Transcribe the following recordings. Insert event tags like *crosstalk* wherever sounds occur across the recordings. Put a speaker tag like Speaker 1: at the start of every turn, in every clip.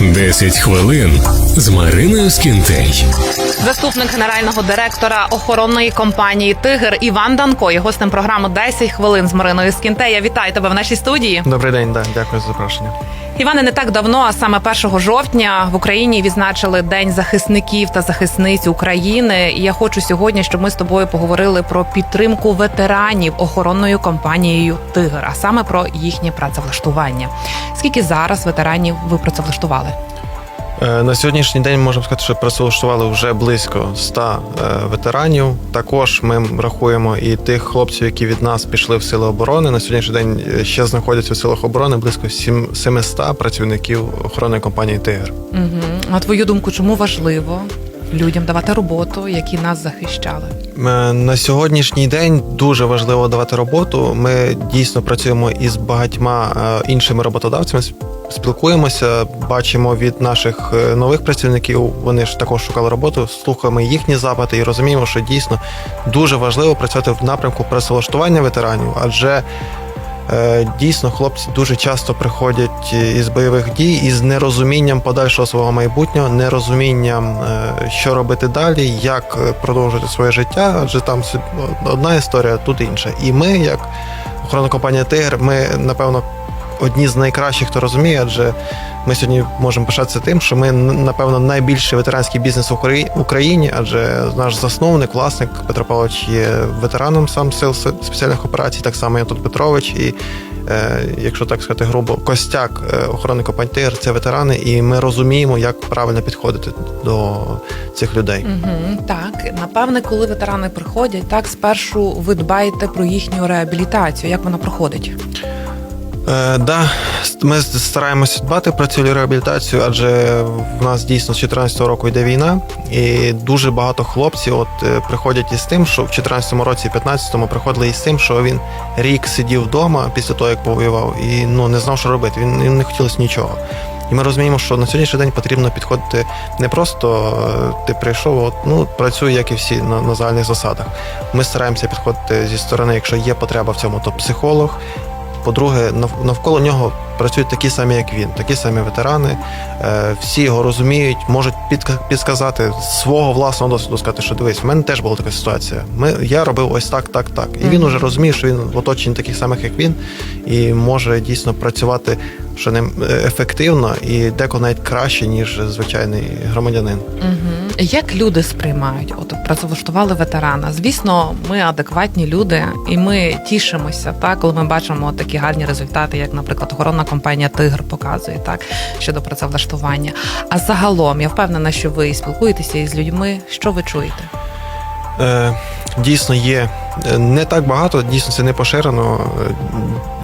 Speaker 1: 10 хвилин з Мариною Скінтей.
Speaker 2: Заступник генерального директора охоронної компанії Тигр Іван Данко є гостем програми «10 хвилин з Мариною Скінтея. Вітаю тебе в нашій студії.
Speaker 3: Добрий день, да, дякую за запрошення.
Speaker 2: Іване, не так давно, а саме 1 жовтня в Україні відзначили День захисників та захисниць України. І я хочу сьогодні, щоб ми з тобою поговорили про підтримку ветеранів охоронною компанією Тигр, а саме про їхнє працевлаштування. Скільки зараз ветеранів ви працевлаштували?
Speaker 3: Е, На сьогоднішній день можемо сказати, що працевлаштували вже близько 100 е, ветеранів. Також ми рахуємо і тих хлопців, які від нас пішли в сили оборони. На сьогоднішній день е, ще знаходяться в силах оборони близько сім- 700 працівників охорони компанії Тигр.
Speaker 2: Угу. На твою думку, чому важливо людям давати роботу, які нас захищали?
Speaker 3: Е, На сьогоднішній день дуже важливо давати роботу. Ми дійсно працюємо із багатьма е, іншими роботодавцями. Спілкуємося, бачимо від наших е, нових працівників. Вони ж також шукали роботу. Слухаємо їхні запити і розуміємо, що дійсно дуже важливо працювати в напрямку працевлаштування ветеранів, адже дійсно хлопці дуже часто приходять із бойових дій із нерозумінням подальшого свого майбутнього, нерозумінням, е, що робити далі, як е, продовжити своє життя, адже там одна історія, тут інша. І ми, як охоронна компанія Тигр, ми напевно одні з найкращих, хто розуміє, адже ми сьогодні можемо пишатися тим, що ми напевно найбільший ветеранський бізнес в Україні, адже наш засновник, власник Петро Павлович є ветераном сам сил спеціальних операцій, так само Антон Петрович. І е, якщо так сказати грубо, костяк е, охорони Тигр це ветерани, і ми розуміємо, як правильно підходити до цих людей.
Speaker 2: Угу, так, напевне, коли ветерани приходять, так спершу ви дбаєте про їхню реабілітацію. Як вона проходить?
Speaker 3: Е, да, ми стараємося дбати про цю реабілітацію, адже в нас дійсно з 14 року йде війна, і дуже багато хлопців от е, приходять із тим, що в 14 році, і 15-му приходили із тим, що він рік сидів вдома після того, як повоював, і ну не знав, що робити. Він їм не хотілося нічого. І ми розуміємо, що на сьогоднішній день потрібно підходити не просто е, ти прийшов, от, ну працюй, як і всі на, на загальних засадах. Ми стараємося підходити зі сторони, якщо є потреба в цьому, то психолог. По-друге, нав- навколо нього працюють такі самі, як він, такі самі ветерани. Е, Всі його розуміють, можуть підка- підсказати з свого власного досвіду, сказати, що дивись, в мене теж була така ситуація. Ми, я робив ось так, так, так. І він уже розуміє, що він в оточенні таких самих, як він, і може дійсно працювати що ним е, ефективно і деколи навіть краще, ніж звичайний громадянин.
Speaker 2: Угу. Як люди сприймають? От працевлаштували ветерана. Звісно, ми адекватні люди, і ми тішимося, так, коли ми бачимо такі гарні результати, як, наприклад, охоронна компанія Тигр показує так щодо працевлаштування. А загалом я впевнена, що ви спілкуєтеся із людьми. Що ви чуєте?
Speaker 3: Е, Дійсно є е, не так багато, дійсно це не поширено.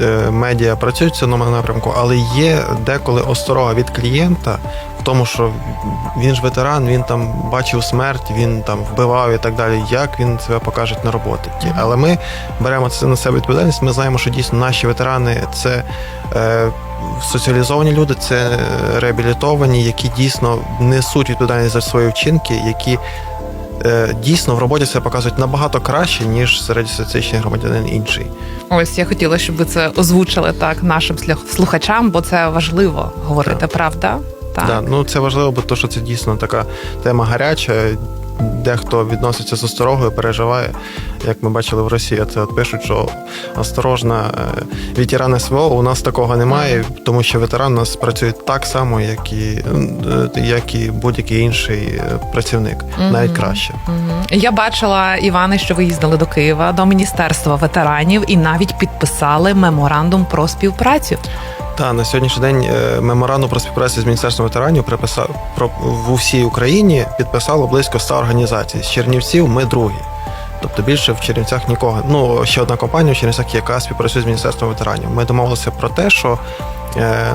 Speaker 3: е, Медіа працюють в цьому напрямку, але є деколи осторога від клієнта в тому, що він ж ветеран, він там бачив смерть, він там вбивав і так далі. Як він себе покаже на роботі? Але ми беремо це на себе відповідальність. Ми знаємо, що дійсно наші ветерани це. Соціалізовані люди це реабілітовані, які дійсно несуть відповідальність за свої вчинки, які дійсно в роботі себе показують набагато краще, ніж середньостатистичний громадянин інший.
Speaker 2: Ось я хотіла, щоб ви це озвучили так нашим слухачам, бо це важливо говорити, правда? Так.
Speaker 3: Да, ну це важливо, бо то, що це дійсно така тема гаряча. Дехто відноситься з осторогою, переживає. Як ми бачили в Росії, це от пишуть, що осторожна е, ветеран СВО. У нас такого немає, тому що ветеран у нас працює так само, як і, е, як і будь-який інший е, працівник,
Speaker 2: Мгм.
Speaker 3: навіть краще.
Speaker 2: Мгм. Я бачила, Іване, що ви їздили до Києва до Міністерства ветеранів і навіть підписали меморандум про співпрацю.
Speaker 3: Та на сьогоднішній день е, меморандум про співпрацю з міністерством ветеранів приписав про в усій Україні підписало близько 100 організацій. З Чернівців ми другі. Тобто більше в Чернівцях нікого. Ну ще одна компанія в Чернівцях, яка співпрацює з міністерством ветеранів. Ми домовилися про те, що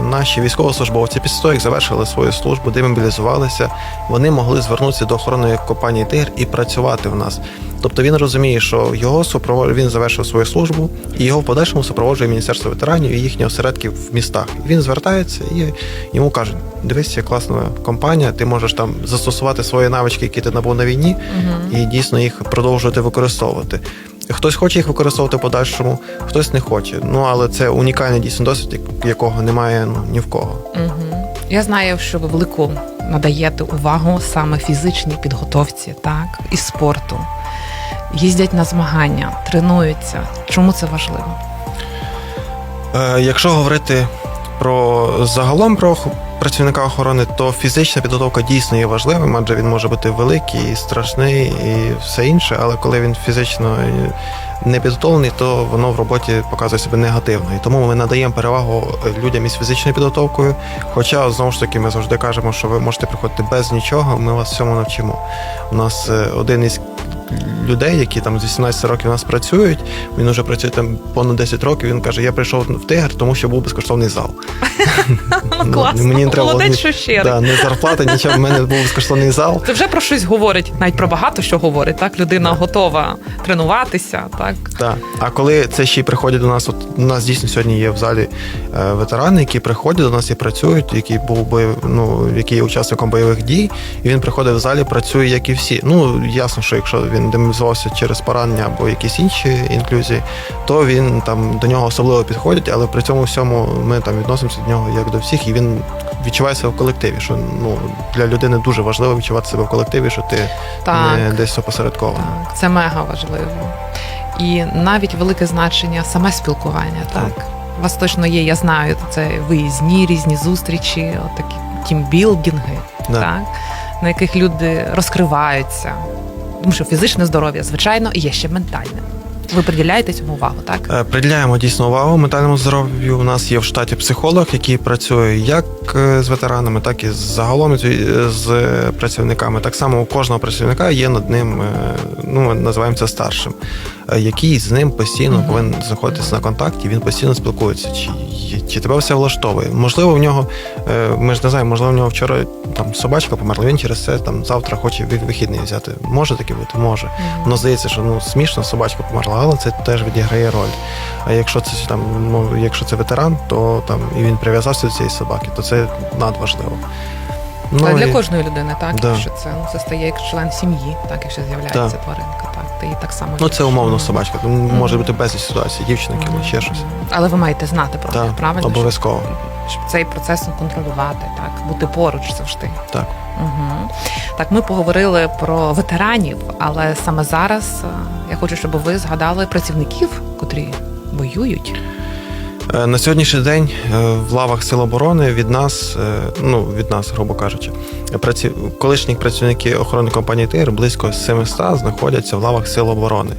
Speaker 3: наші військовослужбовці після того, як завершили свою службу, демобілізувалися, вони могли звернутися до охоронної компанії Тигр і працювати в нас. Тобто він розуміє, що його супровод... він завершив свою службу, і його в подальшому супроводжує міністерство ветеранів і їхні осередки в містах. Він звертається і йому кажуть: дивись, класна компанія, ти можеш там застосувати свої навички, які ти набув на війні, і дійсно їх продовжувати використовувати. Хтось хоче їх використовувати в подальшому, хтось не хоче. Ну але це унікальний дійсно досвід, якого немає ну, ні в кого.
Speaker 2: Угу. Я знаю, що ви велику надаєте увагу саме фізичній підготовці, так, і спорту. Їздять на змагання, тренуються. Чому це важливо?
Speaker 3: Е, Якщо говорити про загалом про працівника охорони, то фізична підготовка дійсно є важливим, адже він може бути великий, і страшний і все інше, але коли він фізично не підготовлений, то воно в роботі показує себе негативно. І тому ми надаємо перевагу людям із фізичною підготовкою. Хоча знову ж таки ми завжди кажемо, що ви можете приходити без нічого, ми вас всьому навчимо. У нас е, один із людей, які там з 18 років у нас працюють. Він вже працює там понад 10 років. Він каже: я прийшов в тигр, тому що був безкоштовний зал. *laughs* Ну,
Speaker 2: Класно.
Speaker 3: мені не треба
Speaker 2: Молодець, що щирий.
Speaker 3: Да, не зарплати, нічого. В мене був безкоштовний зал.
Speaker 2: Це вже про щось говорить, навіть про багато що говорить. Так, людина готова тренуватися, так.
Speaker 3: Так. А коли це ще й приходять до нас, от у нас дійсно сьогодні є в залі е, ветерани, які приходять до нас і працюють, які був бойов, ну, які є учасником бойових дій, і він приходить в залі, працює, як і всі. Ну ясно, що якщо він демобілізувався через поранення або якісь інші інклюзії, то він там до нього особливо підходять, але при цьому всьому ми там відносимося до нього як до всіх, і він відчуває себе в колективі. Що ну для людини дуже важливо відчувати себе в колективі, що ти
Speaker 2: Так.
Speaker 3: не десь опосередковано.
Speaker 2: Так, це мега важливо. І навіть велике значення саме спілкування. Так. У вас точно є, я знаю, це виїзні різні зустрічі, такі тімбілдинги,
Speaker 3: Да.
Speaker 2: так, на яких люди розкриваються. Тому що фізичне здоров'я, звичайно, є ще ментальне. Ви приділяєте цьому увагу, так?
Speaker 3: Е, Приділяємо дійсно увагу ментальному здоров'ю. У нас є в штаті психолог, який працює як е, з ветеранами, так і загалом з- працівниками. Так само у кожного працівника є над ним, е, ну ми називаємо це старшим, який з ним постійно
Speaker 2: Мгм.
Speaker 3: повинен знаходитися на контакті. Він постійно спілкується. Чи, чи тебе все влаштовує? Можливо, в нього ми ж не знаємо, можливо, в нього вчора там собачка померла. Він через це там завтра хоче вихідний взяти. Може таке бути? Може. Воно здається, що ну смішно, собачка померла, але це теж відіграє роль. А якщо це там, ну якщо це ветеран, то там і він прив'язався до цієї собаки, то це надважливо. Ну,
Speaker 2: Та для
Speaker 3: і-
Speaker 2: кожної людини, так,
Speaker 3: Да.
Speaker 2: якщо це ну, це стає як член сім'ї, так, якщо з'являється
Speaker 3: Так.
Speaker 2: тваринка, так, ти її так само.
Speaker 3: ну це умовно собачка. Тому Може бути безліч ситуацій, дівчина кинула, ще щось.
Speaker 2: Але ви маєте знати про
Speaker 3: Так,
Speaker 2: них, правильно?
Speaker 3: обов'язково.
Speaker 2: Щоб, щоб цей процес контролювати, так, бути поруч завжди.
Speaker 3: Так.
Speaker 2: Угу. Так, ми поговорили про ветеранів, але саме зараз е, я хочу, щоб ви згадали працівників, котрі воюють.
Speaker 3: Е, На сьогоднішній день е, в лавах Сил оборони від нас, е, ну від нас, грубо кажучи, праці... колишні працівники охорони компанії ТИР близько 700 знаходяться в лавах Сил оборони.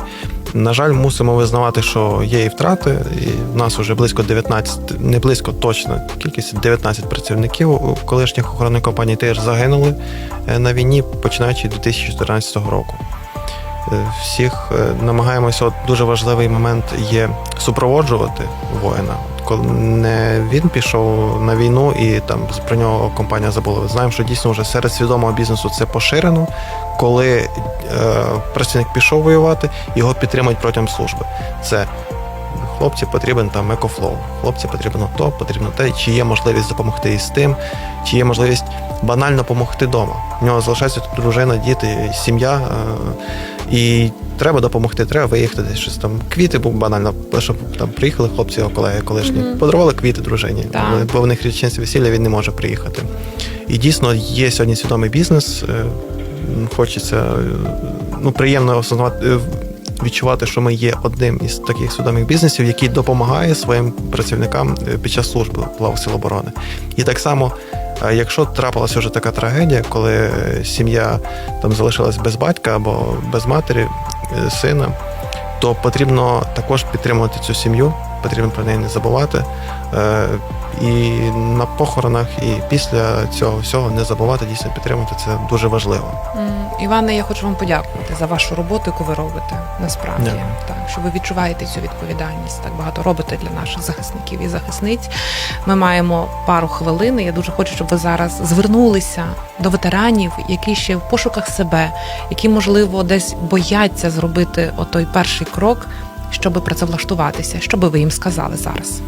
Speaker 3: На жаль, мусимо визнавати, що є і втрати, і в нас вже близько 19, не близько точно, кількість 19 працівників колишніх охоронних компаній ТИР загинули на війні, починаючи з 2014 року. Е, Всіх е, намагаємося, от дуже важливий момент є супроводжувати воїна. Коли не він пішов на війну і там про нього компанія забула. Знаємо, що дійсно вже серед свідомого бізнесу це поширено. Коли е, працівник пішов воювати, його підтримують протягом служби. Це хлопці потрібен там екофлоу, хлопці потрібно то, потрібно те, чи є можливість допомогти із тим, чи є можливість банально допомогти вдома. У нього залишається дружина, діти, сім'я. е, і треба допомогти, треба виїхати десь щось там. Квіти був банально, щоб там приїхали хлопці, його колеги, колишні,
Speaker 2: Мгм.
Speaker 3: подарували квіти дружині,
Speaker 2: Так.
Speaker 3: бо в них річниця весілля він не може приїхати. І дійсно є сьогодні свідомий бізнес. е, Хочеться е, ну, приємно осознавати. е, Відчувати, що ми є одним із таких свідомих бізнесів, який допомагає своїм працівникам під час служби в лав Сил оборони. І так само, е, якщо трапилася вже така трагедія, коли е, сім'я там залишилась без батька або без матері, е, сина, то потрібно також підтримувати цю сім'ю, потрібно про неї не забувати. Е, І на похоронах, і після цього всього не забувати дійсно підтримувати це дуже важливо.
Speaker 2: Іване, я хочу вам подякувати за вашу роботу, яку ви робите. Насправді,
Speaker 3: Дякую.
Speaker 2: так що ви відчуваєте цю відповідальність. Так багато робите для наших захисників і захисниць. Ми маємо пару хвилин. Я дуже хочу, щоб ви зараз звернулися до ветеранів, які ще в пошуках себе, які можливо десь бояться зробити отой перший крок, щоб працевлаштуватися. Що би ви їм сказали зараз?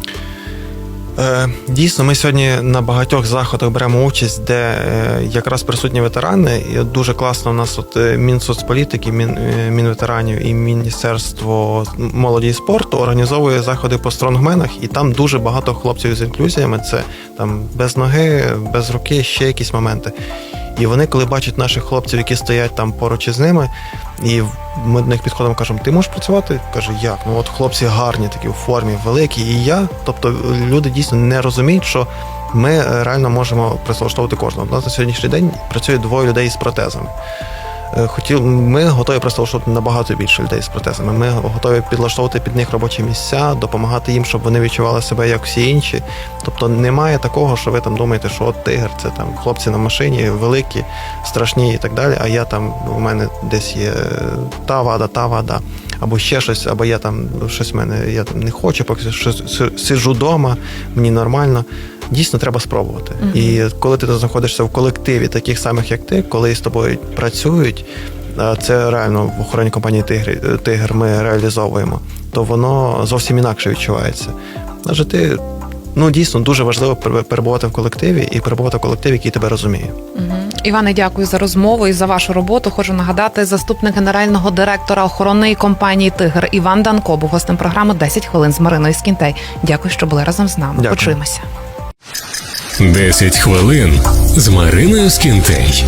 Speaker 3: Е, Дійсно, ми сьогодні на багатьох заходах беремо участь, де е, якраз присутні ветерани. І дуже класно у нас от е, Мінсоцполітики, Мін, Мінветеранів і Міністерство молоді і спорту організовує заходи по стронгменах, і там дуже багато хлопців з інклюзіями. Це там без ноги, без руки, ще якісь моменти. І вони, коли бачать наших хлопців, які стоять там поруч із ними, і ми до них підходимо, кажемо, ти можеш працювати? Каже, як? Ну от хлопці гарні, такі у формі, великі, і я. Тобто люди дійсно не розуміють, що ми е, реально можемо прислаштовувати кожного. У нас на сьогоднішній день працює двоє людей з протезами. Е, Хотів, ми готові працевлаштовувати набагато більше людей з протезами. Ми готові підлаштовувати під них робочі місця, допомагати їм, щоб вони відчували себе як всі інші. Тобто немає такого, що ви там думаєте, що от тигр, це там хлопці на машині, великі, страшні і так далі. А я там у мене десь є та вада, та вада, або ще щось, або я там щось в мене, я там не хочу, поки що сиджу вдома, мені нормально. Дійсно, треба спробувати. І коли ти знаходишся в колективі, таких самих як ти, коли з тобою працюють, це реально в охороні компанії Тигр, Тигр ми реалізовуємо, то воно зовсім інакше відчувається. Адже ти ну дійсно дуже важливо пере- перебувати в колективі і перебувати в колективі, який тебе розуміє.
Speaker 2: Мгм. Іване, дякую за розмову і за вашу роботу. Хочу нагадати, заступник генерального директора охоронної компанії Тигр Іван Данко був гостем програми «10 хвилин з Мариною Скінтей. Дякую, що були разом з нами.
Speaker 3: Дякую.
Speaker 2: Почуємося.
Speaker 1: 10 хвилин з Мариною Скінтей.